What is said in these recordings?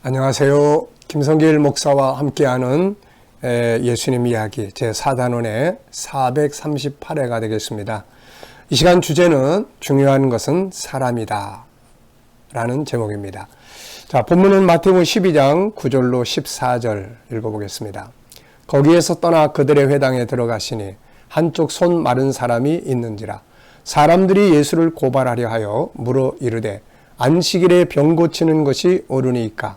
안녕하세요. 김성길 목사와 함께하는 예수님 이야기 제4단원의 438회가 되겠습니다. 이 시간 주제는 중요한 것은 사람이다. 라는 제목입니다. 자, 본문은 마태복음 12장 9절로 14절 읽어보겠습니다. 거기에서 떠나 그들의 회당에 들어가시니 한쪽 손 마른 사람이 있는지라 사람들이 예수를 고발하려 하여 물어 이르되 안식일에 병 고치는 것이 옳으니까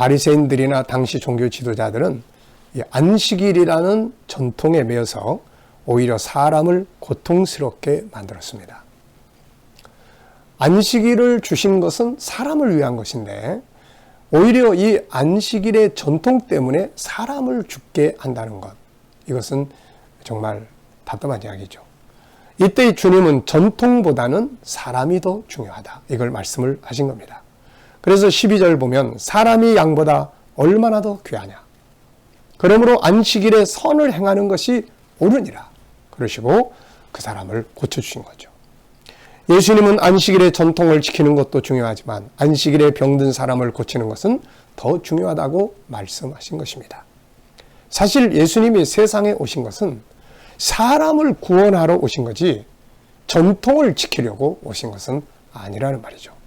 바리새인들이나 당시 종교 지도자들은 안식일이라는 전통에 매여서 오히려 사람을 고통스럽게 만들었습니다. 안식일을 주신 것은 사람을 위한 것인데 오히려 이 안식일의 전통 때문에 사람을 죽게 한다는 것 이것은 정말 답답한 이야기죠. 이때 주님은 전통보다는 사람이 더 중요하다 이걸 말씀을 하신 겁니다. 그래서 12절 보면 사람이 양보다 얼마나 더 귀하냐. 그러므로 안식일에 선을 행하는 것이 옳으니라. 그러시고 그 사람을 고쳐주신 거죠. 예수님은 안식일의 전통을 지키는 것도 중요하지만 안식일에 병든 사람을 고치는 것은 더 중요하다고 말씀하신 것입니다. 사실 예수님이 세상에 오신 것은 사람을 구원하러 오신 거지 전통을 지키려고 오신 것은 아니라는 말이죠.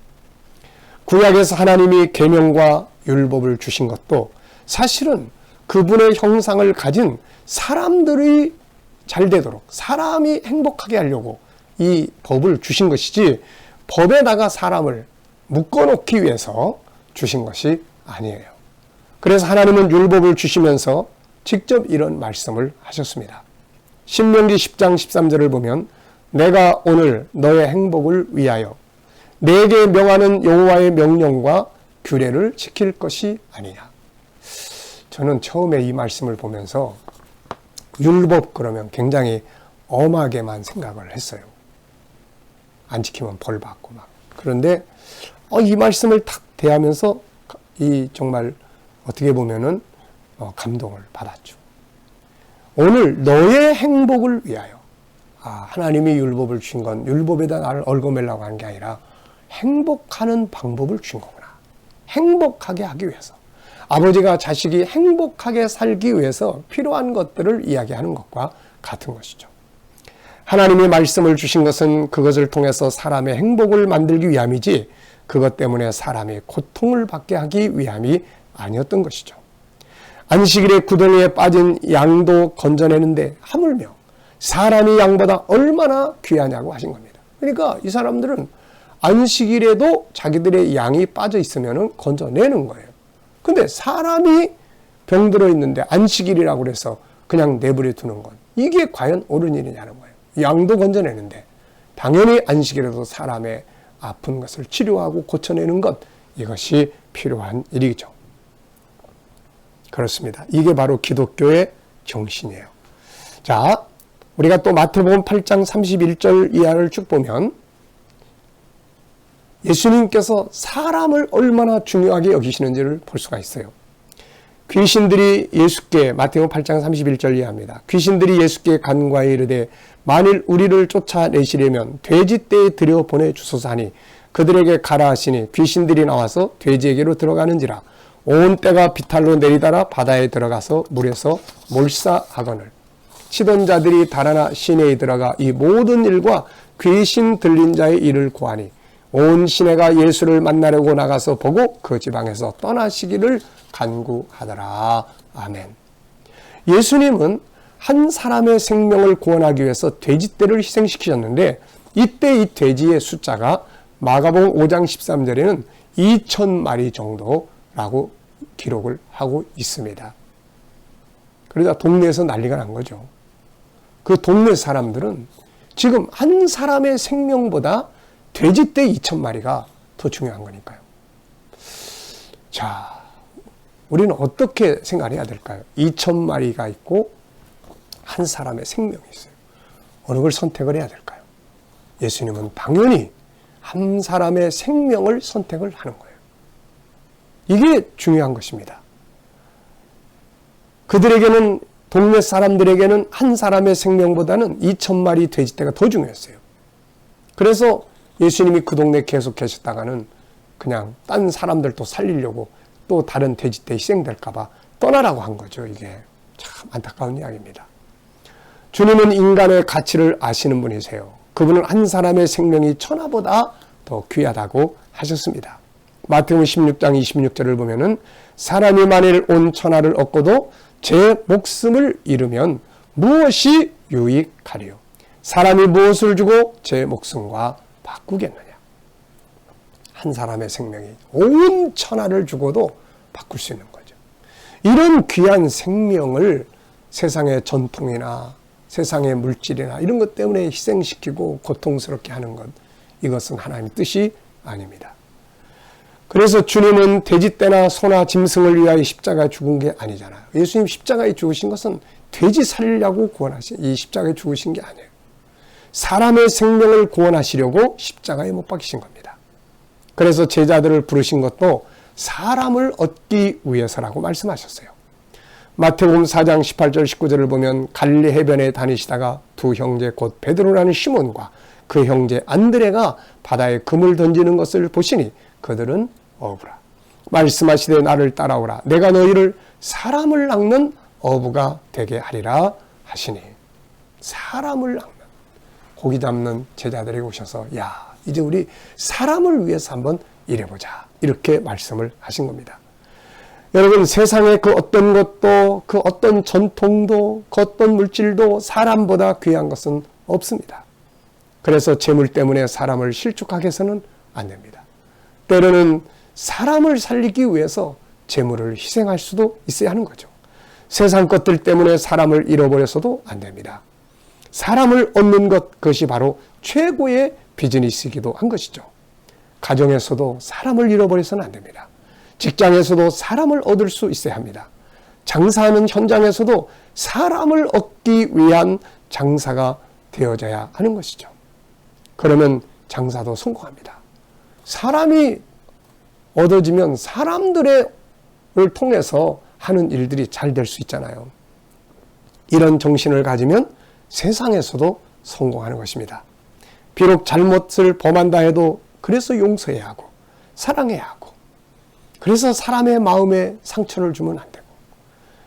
구약에서 하나님이 계명과 율법을 주신 것도 사실은 그분의 형상을 가진 사람들이 잘 되도록 사람이 행복하게 하려고 이 법을 주신 것이지 법에다가 사람을 묶어놓기 위해서 주신 것이 아니에요. 그래서 하나님은 율법을 주시면서 직접 이런 말씀을 하셨습니다. 신명기 10장 13절을 보면 내가 오늘 너의 행복을 위하여 내게 명하는 여호와의 명령과 규례를 지킬 것이 아니냐. 저는 처음에 이 말씀을 보면서 율법 그러면 굉장히 엄하게만 생각을 했어요. 안 지키면 벌 받고 막. 그런데 어, 이 말씀을 탁 대하면서 이 정말 어떻게 보면은 어, 감동을 받았죠. 오늘 너의 행복을 위하여 아, 하나님이 율법을 주신 건 율법에다 나를 얽어매려고 한 게 아니라 행복하는 방법을 준 거구나. 행복하게 하기 위해서. 아버지가 자식이 행복하게 살기 위해서 필요한 것들을 이야기하는 것과 같은 것이죠. 하나님의 말씀을 주신 것은 그것을 통해서 사람의 행복을 만들기 위함이지 그것 때문에 사람이 고통을 받게 하기 위함이 아니었던 것이죠. 안식일에 구덩이에 빠진 양도 건져내는데 하물며 사람이 양보다 얼마나 귀하냐고 하신 겁니다. 그러니까 이 사람들은 안식일에도 자기들의 양이 빠져 있으면 건져내는 거예요. 근데 사람이 병들어 있는데 안식일이라고 그래서 그냥 내버려 두는 건 이게 과연 옳은 일이냐는 거예요. 양도 건져내는데 당연히 안식일에도 사람의 아픈 것을 치료하고 고쳐내는 것 이것이 필요한 일이죠. 그렇습니다. 이게 바로 기독교의 정신이에요. 자, 우리가 또 마태복음 8장 31절 이하를 쭉 보면 예수님께서 사람을 얼마나 중요하게 여기시는지를 볼 수가 있어요. 귀신들이 예수께 마태복음 8장 31절 이하입니다. 귀신들이 예수께 간과히 이르되 만일 우리를 쫓아내시려면 돼지떼에 들여 보내 주소서 하니 그들에게 가라 하시니 귀신들이 나와서 돼지에게로 들어가는지라 온 때가 비탈로 내리다라 바다에 들어가서 물에서 몰사하거늘 치던 자들이 달아나 시내에 들어가 이 모든 일과 귀신 들린 자의 일을 고하니 온 시내가 예수를 만나려고 나가서 보고 그 지방에서 떠나시기를 간구하더라. 아멘. 예수님은 한 사람의 생명을 구원하기 위해서 돼지떼를 희생시키셨는데 이때 이 돼지의 숫자가 마가봉 5장 13절에는 2천 마리 정도라고 기록을 하고 있습니다. 그러다 동네에서 난리가 난 거죠. 그 동네 사람들은 지금 한 사람의 생명보다 돼지 떼 2천 마리가 더 중요한 거니까요. 자, 우리는 어떻게 생각해야 될까요? 2천 마리가 있고 한 사람의 생명이 있어요. 어느 걸 선택을 해야 될까요? 예수님은 당연히 한 사람의 생명을 선택을 하는 거예요. 이게 중요한 것입니다. 그들에게는 동네 사람들에게는 한 사람의 생명보다는 2천 마리 돼지떼가 더 중요했어요. 그래서 예수님이 그 동네에 계속 계셨다가는 그냥 딴 사람들도 살리려고 또 다른 돼지떼 희생될까봐 떠나라고 한 거죠. 이게 참 안타까운 이야기입니다. 주님은 인간의 가치를 아시는 분이세요. 그분은 한 사람의 생명이 천하보다 더 귀하다고 하셨습니다. 마태복음 16장 26절을 보면은 사람이 만일 온 천하를 얻고도 제 목숨을 잃으면 무엇이 유익하리요? 사람이 무엇을 주고 제 목숨과 바꾸겠느냐? 한 사람의 생명이 온 천하를 주고도 바꿀 수 있는 거죠. 이런 귀한 생명을 세상의 전통이나 세상의 물질이나 이런 것 때문에 희생시키고 고통스럽게 하는 것, 이것은 하나님의 뜻이 아닙니다. 그래서 주님은 돼지 떼나 소나 짐승을 위하여 십자가에 죽은 게 아니잖아요. 예수님 십자가에 죽으신 것은 돼지 살려고 구원하신 이 십자가에 죽으신 게 아니에요. 사람의 생명을 구원하시려고 십자가에 못 박히신 겁니다. 그래서 제자들을 부르신 것도 사람을 얻기 위해서라고 말씀하셨어요. 마태복음 4장 18절 19절을 보면 갈리 해변에 다니시다가 두 형제 곧 베드로라는 시몬과 그 형제 안드레가 바다에 금을 던지는 것을 보시니 그들은 어부라. 말씀하시되 나를 따라오라. 내가 너희를 사람을 낚는 어부가 되게 하리라 하시니 사람을 낚는 고기 잡는 제자들이 오셔서 야 이제 우리 사람을 위해서 한번 일해보자 이렇게 말씀을 하신 겁니다. 여러분 세상에 그 어떤 것도 그 어떤 전통도 그 어떤 물질도 사람보다 귀한 것은 없습니다. 그래서 재물 때문에 사람을 실족하게 해서는 안 됩니다. 때로는 사람을 살리기 위해서 재물을 희생할 수도 있어야 하는 거죠. 세상 것들 때문에 사람을 잃어버려서도 안 됩니다. 사람을 얻는 것, 그것이 바로 최고의 비즈니스이기도 한 것이죠. 가정에서도 사람을 잃어버려서는 안 됩니다. 직장에서도 사람을 얻을 수 있어야 합니다. 장사하는 현장에서도 사람을 얻기 위한 장사가 되어져야 하는 것이죠. 그러면 장사도 성공합니다. 사람이 얻어지면 사람들을 통해서 하는 일들이 잘 될 수 있잖아요. 이런 정신을 가지면 세상에서도 성공하는 것입니다. 비록 잘못을 범한다 해도 그래서 용서해야 하고 사랑해야 하고 그래서 사람의 마음에 상처를 주면 안 되고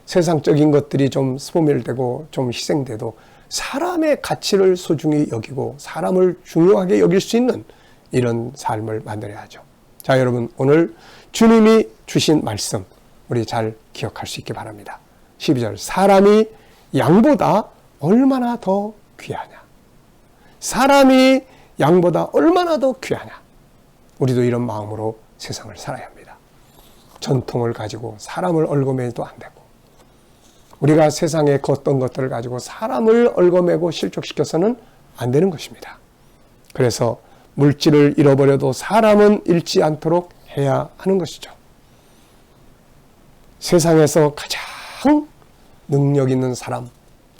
세상적인 것들이 좀 소멸되고 좀 희생돼도 사람의 가치를 소중히 여기고 사람을 중요하게 여길 수 있는 이런 삶을 만들어야 하죠. 자, 여러분 오늘 주님이 주신 말씀 우리 잘 기억할 수 있기 바랍니다. 12절 사람이 양보다 얼마나 더 귀하냐. 사람이 양보다 얼마나 더 귀하냐. 우리도 이런 마음으로 세상을 살아야 합니다. 전통을 가지고 사람을 얽어매도 안 되고 우리가 세상에 걷던 것들을 가지고 사람을 얽어매고 실족시켜서는 안 되는 것입니다. 그래서 물질을 잃어버려도 사람은 잃지 않도록 해야 하는 것이죠. 세상에서 가장 능력 있는 사람,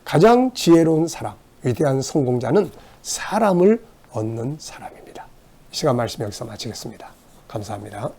가장 지혜로운 사람, 위대한 성공자는 사람을 얻는 사람입니다. 시간 말씀 여기서 마치겠습니다. 감사합니다.